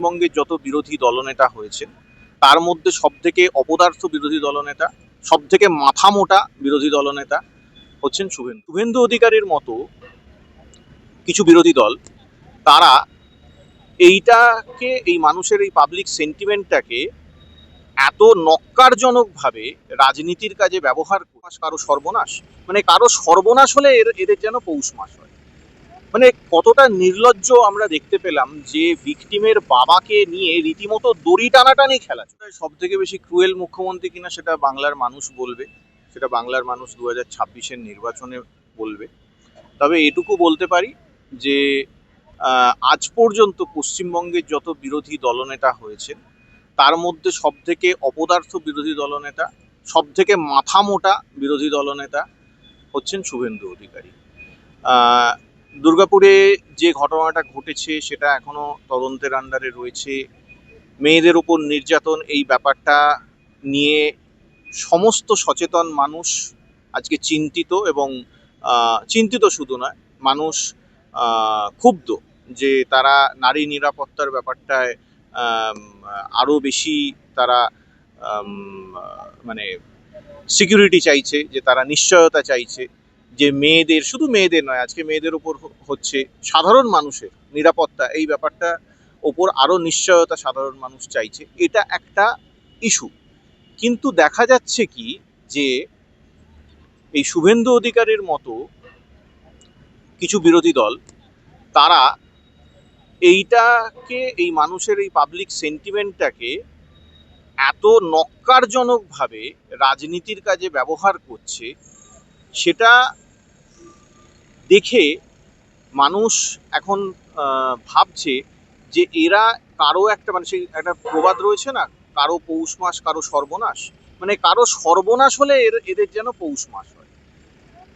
পশ্চিমবঙ্গের যত বিরোধী দলনেতা হয়েছে তার মধ্যে সব থেকে অপদার্থ বিরোধী দলনেতা সব থেকে মাথা মোটা বিরোধী দলনেতা হচ্ছেন শুভেন্দু। শুভেন্দু অধিকারীর মতো কিছু বিরোধী দল, তারা এইটাকে, এই মানুষের এই পাবলিক সেন্টিমেন্টটাকে এত নক্কারজনকভাবে রাজনীতির কাজে ব্যবহার কারও সর্বনাশ মানে কারও সর্বনাশ হলে এর, এদের যেন পৌষ মাস হয়। মানে কতটা নির্লজ্জ আমরা দেখতে পেলাম যে ভিকটিমের বাবাকে নিয়ে রীতিমতো দড়ি টানাটানি খেলা সব থেকে বেশি ক্রুয়েল মুখ্যমন্ত্রী কিনা সেটা বাংলার মানুষ বলবে। সেটা বাংলার মানুষ দু হাজার ছাব্বিশের নির্বাচনে বলবে। তবে এটুকু বলতে পারি যে আজ পর্যন্ত পশ্চিমবঙ্গের যত বিরোধী দলনেতা হয়েছে তার মধ্যে সব থেকে অপদার্থ বিরোধী দলনেতা সব থেকে মাথা মোটা বিরোধী দলনেতা হচ্ছেন শুভেন্দু অধিকারী। দুর্গাপুরে যে ঘটনাটা ঘটেছে, সেটা এখনও তদন্তের আন্ডারে রয়েছে। মেয়েদের ওপর নির্যাতন, এই ব্যাপারটা নিয়ে সমস্ত সচেতন মানুষ আজকে চিন্তিত এবং চিন্তিত শুধু নয়, মানুষ ক্ষুব্ধ যে তারা নারী নিরাপত্তার ব্যাপারটায় আরও বেশি তারা মানে সিকিউরিটি চাইছে, যে তারা নিশ্চয়তা চাইছে। যে মেয়েদের, শুধু মেয়েদের নয়, আজকে মেয়েদের উপর হচ্ছে সাধারণ মানুষের নিরাপত্তা, এই ব্যাপারটা ওপর আরও নিশ্চয়তা সাধারণ মানুষ চাইছে। এটা একটা ইস্যু। কিন্তু দেখা যাচ্ছে কি যে এই শুভেন্দু অধিকারের মতো কিছু বিরোধী দল, তারা এইটাকে, এই মানুষের এই পাবলিক সেন্টিমেন্টটাকে এত নক্কারজনকভাবে রাজনীতির কাজে ব্যবহার করছে, সেটা দেখে মানুষ এখন ভাবছে যে এরা কারও একটা মানে সেই একটা প্রবাদ রয়েছে না, কারও পৌষ মাস, কারও সর্বনাশ। মানে কারও সর্বনাশ হলে এর, এদের যেন পৌষ মাস হয়।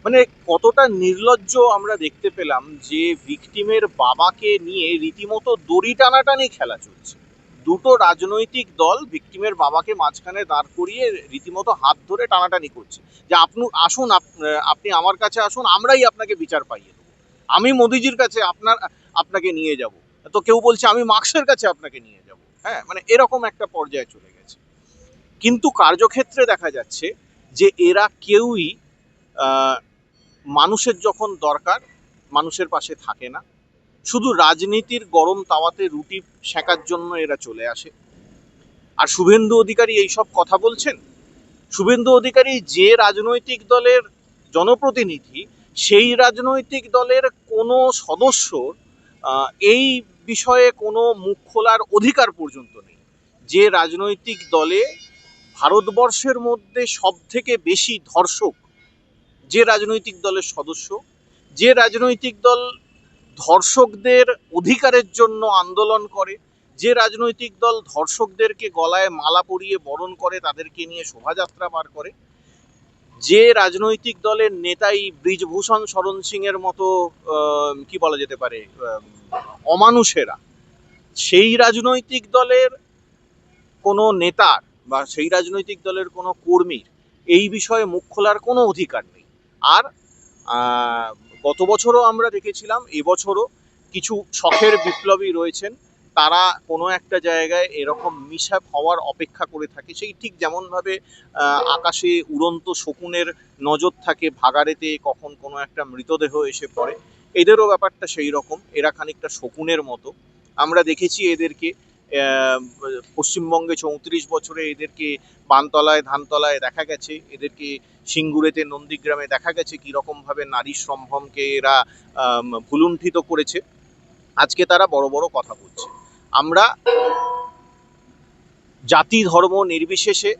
মানে কতটা নির্লজ্জ আমরা দেখতে পেলাম যে ভিকটিমের বাবাকে নিয়ে রীতিমতো দড়ি টানাটানি খেলা চলছে। দুটো রাজনৈতিক দল ভিকটিমের বাবাকে মাঝখানে দাঁড় করিয়ে রীতিমতো হাত ধরে টানাটানি করছে। যে আপনি আসুন, আপ- আপনি আমার কাছে আসুন, আমরাই আপনাকে বিচার পাইয়ে দেবো। আমি মোদিজির কাছে আপনার, আপনাকে নিয়ে যাব। তো কেউ বলছে, আমি মার্কসের কাছে আপনাকে নিয়ে যাব। হ্যাঁ মানে এরকম একটা পর্যায়ে চলে গেছে। কিন্তু কার্যক্ষেত্রে দেখা যাচ্ছে যে এরা কেউই মানুষের যখন দরকার, মানুষের পাশে থাকে না। শুধু রাজনীতির গরম তাওয়াতে রুটি সেঁকার জন্য এরা চলে আসে। আর শুভেন্দু অধিকারী এইসব কথা বলছেন? শুভেন্দু অধিকারী যে রাজনৈতিক দলের জনপ্রতিনিধি, সেই রাজনৈতিক দলের কোনো সদস্য এই বিষয়ে কোনো মুখ খোলার অধিকার পর্যন্ত নেই। যে রাজনৈতিক দলে ভারতবর্ষের মধ্যে সব থেকে বেশি ধর্ষক যে রাজনৈতিক দলের সদস্য, যে রাজনৈতিক দল ধর্ষকদের অধিকারের জন্য আন্দোলন করে, যে রাজনৈতিক দল ধর্ষকদেরকে গলায় মালা পরিয়ে বরণ করে, তাদেরকে নিয়ে শোভাযাত্রা বার করে, যে রাজনৈতিক দলের নেতাই ব্রিজভূষণ শরণ সিং এর মতো কি বলা যেতে পারে অমানুষেরা, সেই রাজনৈতিক দলের কোনো নেতার বা সেই রাজনৈতিক দলের কোনো কর্মীর এই বিষয়ে মুখ খোলার কোনো অধিকার নেই। আর গত বছরও আমরা দেখেছিলাম, এবছরও কিছু শখের বিপ্লবী রয়েছেন। তারা কোনো একটা জায়গায় এরকম মিশাপ হওয়ার অপেক্ষা করে থাকে। সেই ঠিক যেমনভাবে আকাশে উড়ন্ত শকুনের নজর থাকে, ভাগাড়েতে কখন কোনো একটা মৃতদেহ এসে পড়ে, এদেরও ব্যাপারটা সেই রকম। এরা খানিকটা শকুনের মতো। আমরা দেখেছি এদেরকে পশ্চিমবঙ্গে চৌত্রিশ বছরে এদেরকে বানতলায়, ধানতলায় দেখা গেছে। এদেরকে সিঙ্গুরেতে নন্দীগ্রামে দেখা গেছে কীরকমভাবে নারী সম্ভ্রমকে এরা ভুলুণ্ঠিত করেছে। আজকে তারা বড় বড় কথা বলছে। আমরা জাতি, ধর্ম নির্বিশেষে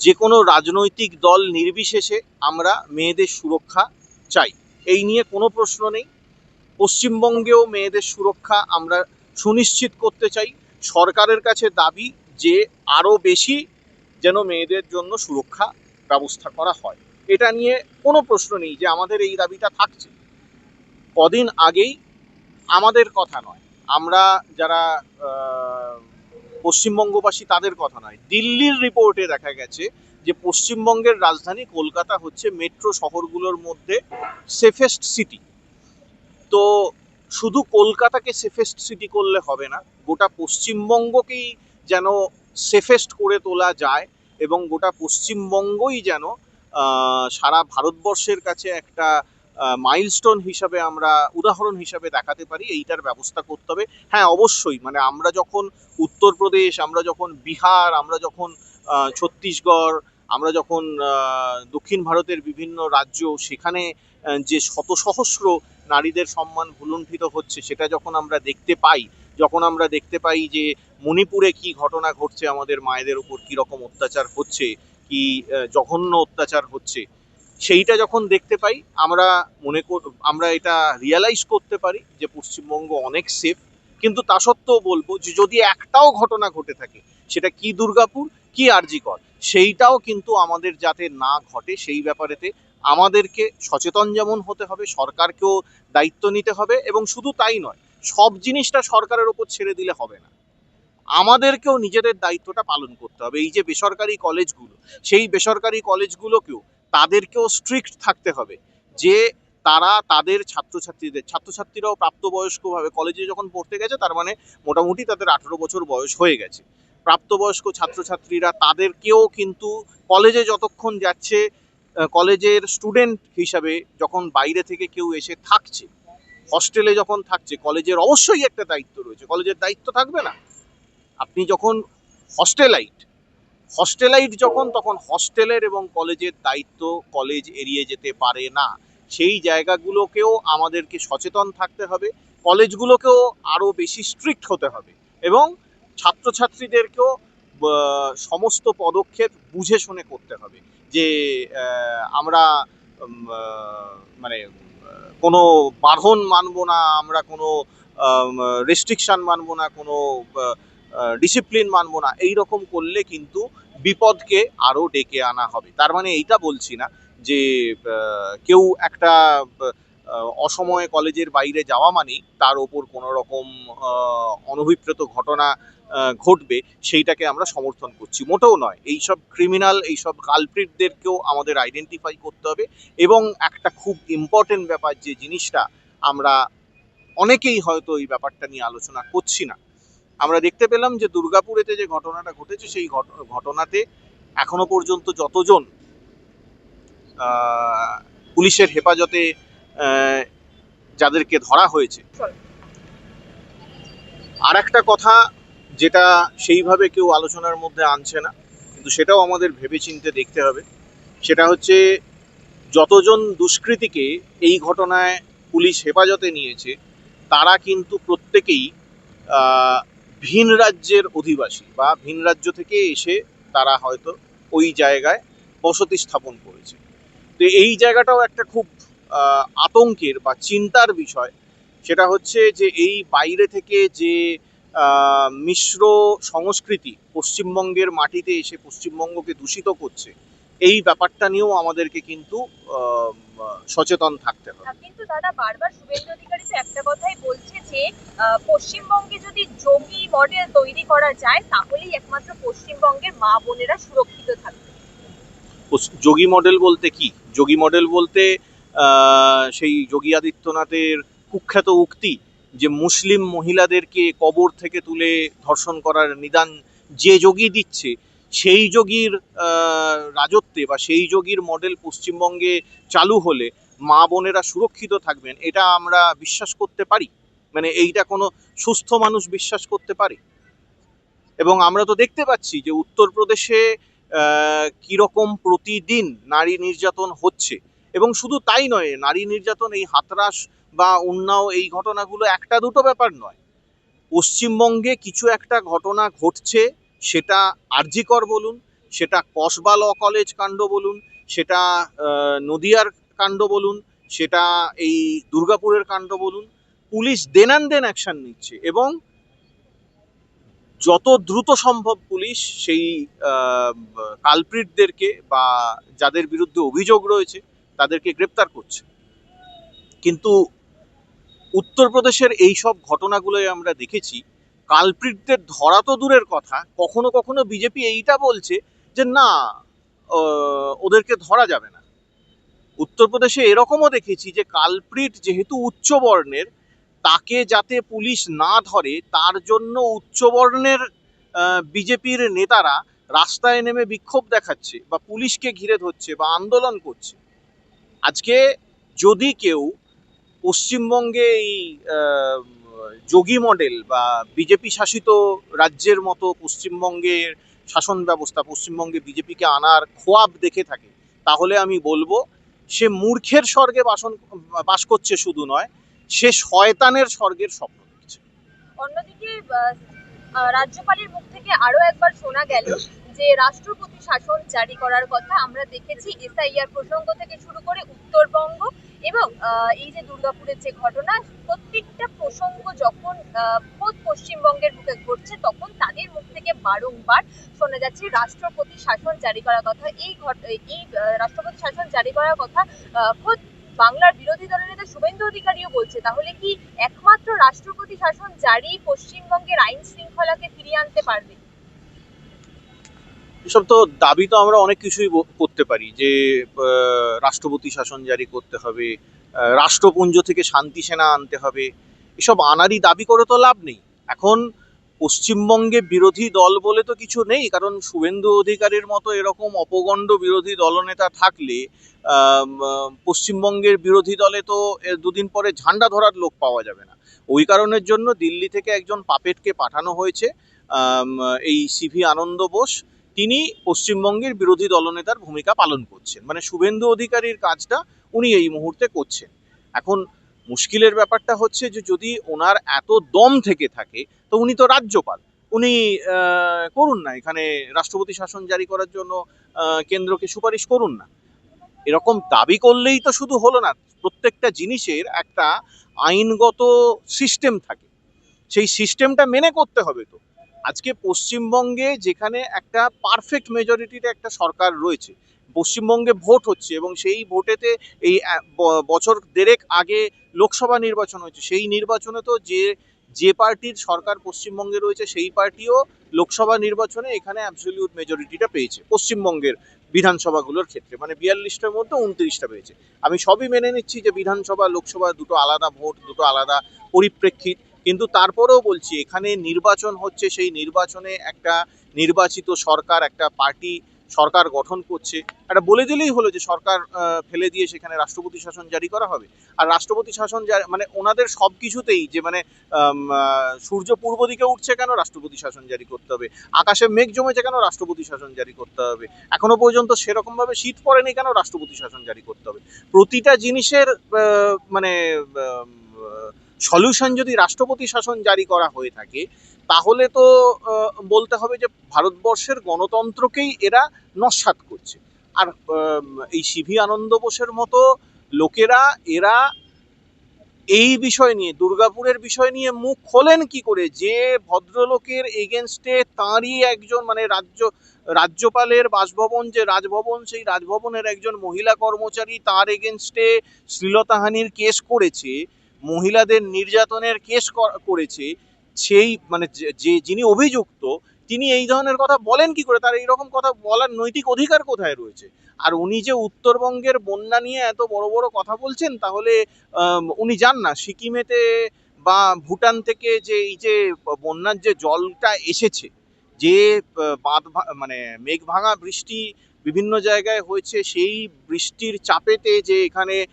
যে কোনো রাজনৈতিক দল নির্বিশেষে আমরা মেয়েদের সুরক্ষা চাই। এই নিয়ে কোনো প্রশ্ন নেই। পশ্চিমবঙ্গেও মেয়েদের সুরক্ষা আমরা সুনিশ্চিত করতে চাই। সরকারের কাছে দাবি যে আরও বেশি যেন মেয়েদের জন্য সুরক্ষা ব্যবস্থা করা হয়। এটা নিয়ে কোনো প্রশ্ন নেই যে আমাদের এই দাবিটা থাকছে। কদিন আগেই আমাদের কথা নয়। আমরা যারা পশ্চিমবঙ্গবাসী তাদের কথা নয়। দিল্লির রিপোর্টে দেখা গেছে যে পশ্চিমবঙ্গের রাজধানী কলকাতা হচ্ছে মেট্রো শহরগুলোর মধ্যে সেফেস্ট সিটি তো শুধু কলকাতাকে সেফেস্ট সিটি করলে হবে না, গোটা পশ্চিমবঙ্গকেই যেন সেফেস্ট করে তোলা যায় এবং গোটা পশ্চিমবঙ্গই যেন সারা ভারতবর্ষের কাছে একটা মাইলস্টোন হিসাবে আমরা, উদাহরণ হিসাবে দেখাতে পারি, এইটার ব্যবস্থা করতে হবে। হ্যাঁ অবশ্যই মানে আমরা যখন উত্তরপ্রদেশ, আমরা যখন বিহার, আমরা যখন ছত্তিশগড়, আমরা যখন দক্ষিণ ভারতের বিভিন্ন রাজ্য, সেখানে যে শত সহস্র নারীদের সম্মান ভুলুণ্ঠিত হচ্ছে, সেটা যখন আমরা দেখতে পাই যখন আমরা দেখতে পাই যে মণিপুরে কি ঘটনা ঘটছে, আমাদের মায়েদের উপর কি রকম অত্যাচার হচ্ছে, কি জঘন্য অত্যাচার হচ্ছে, সেইটা যখন দেখতে পাই, আমরা মনে আমরা এটা রিয়ালাইজ করতে পারি যে পশ্চিমবঙ্গ অনেক সেফ কিন্তু তা সত্ত্বেও বলব যে যদি একটাও ঘটনা ঘটে থাকে, সেটা কি দুর্গাপুর, কি আরজিকর, সেইটাও কিন্তু আমাদের যাতে না ঘটে, সেই ব্যাপারেতে আমাদেরকে সচেতন যেমন হতে হবে, সরকারকেও দায়িত্ব নিতে হবে, এবং শুধু তাই নয় সব জিনিসটা সরকারের ওপর ছেড়ে দিলে হবে না। আমাদেরকেও নিজেদের দায়িত্বটা পালন করতে হবে। এই যে বেসরকারি কলেজগুলো, সেই বেসরকারি কলেজগুলোকেও তাদেরকেও স্ট্রিক্ট থাকতে হবে যে তারা তাদের ছাত্রছাত্রীদের, ছাত্রছাত্রীরাও প্রাপ্তবয়স্কভাবে কলেজে যখন পড়তে গেছে, তার মানে মোটামুটি তাদের আঠেরো বছর বয়স হয়ে গেছে। প্রাপ্তবয়স্ক ছাত্রছাত্রীরা তাদেরকেও কিন্তু কলেজে যতক্ষণ যাচ্ছে কলেজের স্টুডেন্ট হিসাবে যখন বাইরে থেকে কেউ এসে থাকছে হস্টেলে যখন থাকছে কলেজের অবশ্যই একটা দায়িত্ব রয়েছে। কলেজের দায়িত্ব থাকবে না। আপনি যখন হস্টেলাইট হস্টেলাইট যখন, তখন হস্টেলের এবং কলেজের দায়িত্ব কলেজ এড়িয়ে যেতে পারে না। সেই জায়গাগুলোকেও আমাদেরকে সচেতন থাকতে হবে। কলেজগুলোকেও আরও বেশি স্ট্রিক্ট হতে হবে এবং ছাত্রছাত্রীদেরকেও সমস্ত পদক্ষেপ বুঝে শুনে করতে হবে যে আমরা মানে কোনো বাঁধন মানবো না, আমরা কোনো রেস্ট্রিকশন মানবো না, কোনো ডিসিপ্লিন মানবো না, এই রকম করলে কিন্তু বিপদকে আরও ডেকে আনা হবে। তার মানে এইটা বলছি না যে কেউ একটা অসময়ে কলেজের বাইরে যাওয়া মানেই তার ওপর কোনো রকম অনভিপ্রেত ঘটনা ঘটবে সেইটাকে আমরা সমর্থন করছি। মোটেও নয় এইসব ক্রিমিনাল এইসব কালপ্রিটদেরকেও আমাদের আইডেন্টিফাই করতে হবে এবং একটা খুব ইম্পর্টেন্ট ব্যাপার যে জিনিসটা আমরা অনেকেই হয়তো এই ব্যাপারটা নিয়ে আলোচনা করছি না। আমরা দেখতে পেলাম যে দুর্গাপুরেতে যে ঘটনাটা ঘটেছে সেই ঘটনাতে এখনও পর্যন্ত যতজন পুলিশের হেফাজতে যাদেরকে ধরা হয়েছে। আর একটা কথা যেটা সেইভাবে কেউ আলোচনার মধ্যে আনছে না, কিন্তু সেটাও আমাদের ভেবেচিন্তে দেখতে হবে। সেটা হচ্ছে, যতজন দুষ্কৃতীকে এই ঘটনায় পুলিশ হেফাজতে নিয়েছে, তারা কিন্তু প্রত্যেকেই ভিন রাজ্যের অধিবাসী বা ভিন রাজ্য থেকে এসে তারা হয়তো ওই জায়গায় বসতি স্থাপন করেছে। তো এই জায়গাটাও একটা খুব আতঙ্কের বা চিন্তার বিষয়। সেটা হচ্ছে যে এই বাইরে থেকে যে মিশ্র সংস্কৃতি পশ্চিমবঙ্গের মাটিতে এসে পশ্চিমবঙ্গকে দূষিত করছে এই ব্যাপারটা নিয়েও আমাদেরকে কিন্তু সচেতন থাকতে হবে। কিন্তু দাদা বারবার শুভেন্দু অধিকারী তো একটা কথাই বলছে যে পশ্চিমবঙ্গে যদি যোগী মডেল তৈরি করা যায় তাহলেই একমাত্র পশ্চিমবঙ্গের মা বোনেরা সুরক্ষিত থাকবে। যোগী মডেল বলতে কি? যোগী মডেল বলতে সেই যোগী আদিত্যনাথের কুখ্যাত উক্তি যে মুসলিম মহিলাদেরকে কবর থেকে তুলে ধর্ষণ করার নিদান যে যোগী দিচ্ছে, সেই যোগীর রাজত্বে বা সেই যোগীর মডেল পশ্চিমবঙ্গে চালু হলে মা বোনেরা সুরক্ষিত থাকবেন, এটা আমরা বিশ্বাস করতে পারি? মানে এইটা কোনো সুস্থ মানুষ বিশ্বাস করতে পারে? এবং আমরা তো দেখতে পাচ্ছি যে উত্তরপ্রদেশে কীরকম প্রতিদিন নারী নির্যাতন হচ্ছে। এবং শুধু তাই নয়, নারী নির্যাতন এই হাতরাস বা উন্নাও এই ঘটনাগুলো একটা দুটো ব্যাপার নয়। পশ্চিমবঙ্গে কিছু একটা ঘটনা ঘটছে, সেটা আরজিকর বলুন, সেটা কসবা ল কলেজ কাণ্ড বলুন, সেটা নদিয়ার কাণ্ড বলুন, সেটা এই দুর্গাপুরের কাণ্ড বলুন, পুলিশ দেনান দেন অ্যাকশন নিচ্ছে এবং যত দ্রুত সম্ভব পুলিশ সেই কালপ্রিটদেরকে বা যাদের বিরুদ্ধে অভিযোগ রয়েছে, তাদেরকে গ্রেপ্তার করছে। কিন্তু উত্তরপ্রদেশের এই সব ঘটনাগুলোই আমরা দেখেছি। কালপ্রিটদের ধরা তো দূরের কথা, কখনো কখনো বিজেপি এইটা বলছে যে না ওদেরকে ধরা যাবে না। উত্তরপ্রদেশে এরকমও দেখেছি যে কালপ্রিট যেহেতু উচ্চবর্ণের তাকে যাতে পুলিশ না ধরে, তার জন্য উচ্চবর্ণের বিজেপির নেতারা রাস্তায় নেমে বিক্ষোভ দেখাচ্ছে বা পুলিশকে ঘিরে ধরছে বা আন্দোলন করছে। আজকে যদি কেউ পশ্চিমবঙ্গে এই যোগী মডেল বা বিজেপি শাসিত রাজ্যের মতো পশ্চিমবঙ্গের শাসন ব্যবস্থা, পশ্চিমবঙ্গে বিজেপিকে আনার খোয়াব দেখে থাকে, তাহলে আমি বলব সে মূর্খের স্বর্গে বাসন, বাস করছে শুধু নয়, সে শয়তানের স্বর্গের স্বপ্ন দেখছে। অন্যদিকে রাজ্যপালের মুখ থেকে আরও একবার শোনা গেল যে রাষ্ট্রপতি শাসন জারি করার কথা আমরা দেখেছি, এসআইআর প্রসঙ্গ থেকে শুরু করে উত্তরবঙ্গ এবং এই যে দুর্গাপুরের যে ঘটনা, প্রত্যেকটা প্রসঙ্গ যখন খোদ পশ্চিমবঙ্গের বুকে ঘটছে, তখন তাদের মুখ থেকে বারংবার শোনা যাচ্ছে রাষ্ট্রপতি শাসন জারি করার কথা। এই এই রাষ্ট্রপতি শাসন জারি করার কথা খোদ বাংলার বিরোধী দলের নেতা শুভেন্দু অধিকারীও বলছে। তাহলে কি একমাত্র রাষ্ট্রপতি শাসন জারি পশ্চিমবঙ্গের আইন শৃঙ্খলাকে ফিরিয়ে আনতে পারবে? এসব তো দাবি তো আমরা অনেক কিছুই করতে পারি যে রাষ্ট্রপতি শাসন জারি করতে হবে রাষ্ট্রপুঞ্জ থেকে শান্তি সেনা আনতে হবে, এসব আনারই দাবি করে তো লাভ নেই। এখন পশ্চিমবঙ্গে বিরোধী দল বলে তো কিছু নেই, কারণ শুভেন্দু অধিকারীর মতো এরকম অপগণ্ড বিরোধী দলনেতা থাকলে পশ্চিমবঙ্গের বিরোধী দলে তো দুদিন পরে ঝান্ডা ধরার লোক পাওয়া যাবে না। ওই কারণের জন্য দিল্লি থেকে একজন পাপেটকে পাঠানো হয়েছে এই সিভি আনন্দ বোস। তিনি পশ্চিমবঙ্গের বিরোধী দলনেতার ভূমিকা পালন করছেন। মানে শুভেন্দু অধিকারীর কাজটা উনি এই মুহূর্তে করছেন। এখন মুশকিলের ব্যাপারটা হচ্ছে যে যদি ওনার এত দম থেকে থাকে, তো উনি তো রাজ্যপাল। উনি করুন না। এখানে রাষ্ট্রপতি শাসন জারি করার জন্য কেন্দ্রকে সুপারিশ করুন না। এরকম দাবি করলেই তো শুধু হলো না, প্রত্যেকটা জিনিসের একটা আইনগত সিস্টেম থাকে। সেই সিস্টেমটা মেনে করতে হবে তো। আজকে পশ্চিমবঙ্গে যেখানে একটা পারফেক্ট মেজরিটির একটা সরকার রয়েছে, পশ্চিমবঙ্গে ভোট হচ্ছে এবং সেই ভোটেতে এই বছর দেড়েক আগে লোকসভা নির্বাচন হয়েছে, সেই নির্বাচনে তো যে যে পার্টির সরকার পশ্চিমবঙ্গে রয়েছে সেই পার্টিও লোকসভা নির্বাচনে এখানে অ্যাবসলিউট মেজরিটিটা পেয়েছে, পশ্চিমবঙ্গের বিধানসভাগুলোর ক্ষেত্রে মানে বিয়াল্লিশটার মধ্যে উনত্রিশটা পেয়েছে। আমি সবই মেনে নিচ্ছি যে বিধানসভা, লোকসভা দুটো আলাদা ভোট, দুটো আলাদা পরিপ্রেক্ষিত কিন্তু তারপরেও বলছি, এখানে নির্বাচন হচ্ছে, সেই নির্বাচনে একটা নির্বাচিত সরকার, একটা পার্টি সরকার গঠন করছে। একটা বলে দিলেই হলো যে সরকার ফেলে দিয়ে সেখানে রাষ্ট্রপতি শাসন জারি করা হবে। আর রাষ্ট্রপতি শাসন মানে ওনাদের সব কিছুতেই যে মানে সূর্য পূর্ব দিকে উঠছে কেন রাষ্ট্রপতি শাসন জারি করতে হবে? আকাশে মেঘ জমেছে কেন রাষ্ট্রপতি শাসন জারি করতে হবে? এখনও পর্যন্ত সেরকমভাবে শীত পড়েনি কেন রাষ্ট্রপতি শাসন জারি করতে হবে? প্রতিটা জিনিসের মানে সলিউশন যদি রাষ্ট্রপতি শাসন জারি করা হয়ে থাকে, তাহলে তো বলতে হবে যে ভারতবর্ষের গণতন্ত্রকেই এরা নস্বাত করছে। আর এই সিভি আনন্দ বোসের মতো লোকেরা, এরা এই বিষয় নিয়ে, দুর্গাপুরের বিষয় নিয়ে মুখ খোলেন কি করে? যে ভদ্রলোকের এগেনস্টে তাঁরই একজন মানে রাজ্য, রাজ্যপালের বাসভবন, যে রাজভবন, সেই রাজভবনের একজন মহিলা কর্মচারী তার এগেনস্টে শ্লীলতাহানির কেস করেছে মহিলাদের নির্যাতনের কেস করেছে, সেই মানে যে- যিনি অভিযুক্ত, তিনি এই ধরনের কথা বলেন কি করে? তার এইরকম কথা বলার নৈতিক অধিকার কোথায় রয়েছে? আর উনি যে উত্তরবঙ্গের বন্যা নিয়ে এত বড় বড় কথা বলছেন, তাহলে উনি যান না। সিকিমেতে বা ভুটান থেকে যে এই যে বন্যার যে জলটা এসেছে, যে বাঁধ মানে মেঘ ভাঙা বৃষ্টি বিভিন্ন জায়গায় হয়েছে, সেই বৃষ্টির চাপেতে যে এখানে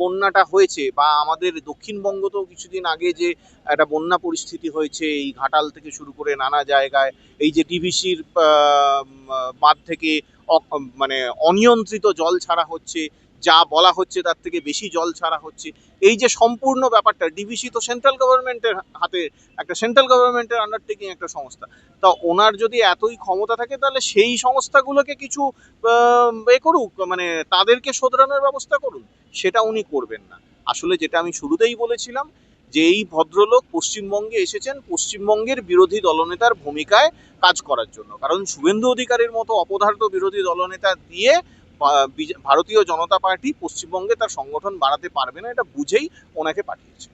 বন্যাটা হয়েছে বা আমাদের দক্ষিণবঙ্গ তো কিছুদিন আগে যে একটা বন্যা পরিস্থিতি হয়েছে, এই ঘাটাল থেকে শুরু করে নানা জায়গায়, এই যে ডিভিসির বাঁধ থেকে মানে অনিয়ন্ত্রিত জল ছাড়া হচ্ছে যা বলা হচ্ছে তার থেকে বেশি জল ছাড়া হচ্ছে। এই যে সম্পূর্ণ ব্যাপারটা ডিভিসি তো সেন্ট্রাল গভর্নমেন্টের হাতে, একটা সেন্ট্রাল গভর্নমেন্টের আন্ডারটেকিং একটা সংস্থা। তা ওনার যদি এতই ক্ষমতা থাকে, তাহলে সেই সংস্থাগুলোকে কিছু এ করুক মানে তাদেরকে শোধরানোর ব্যবস্থা করুন। সেটা উনি করবেন না। আসলে যেটা আমি শুরুতেই বলেছিলাম, যে এই ভদ্রলোক পশ্চিমবঙ্গে এসেছেন, পশ্চিমবঙ্গের বিরোধী দলনেতার ভূমিকায় কাজ করার জন্য। কারণ শুভেন্দু অধিকারীর মতো অপদার্থ বিরোধী দলনেতা দিয়ে ভারতীয় জনতা পার্টি পশ্চিমবঙ্গে তার সংগঠন বাড়াতে পারবে না এটা বুঝেই ওনাকে পাঠিয়েছে।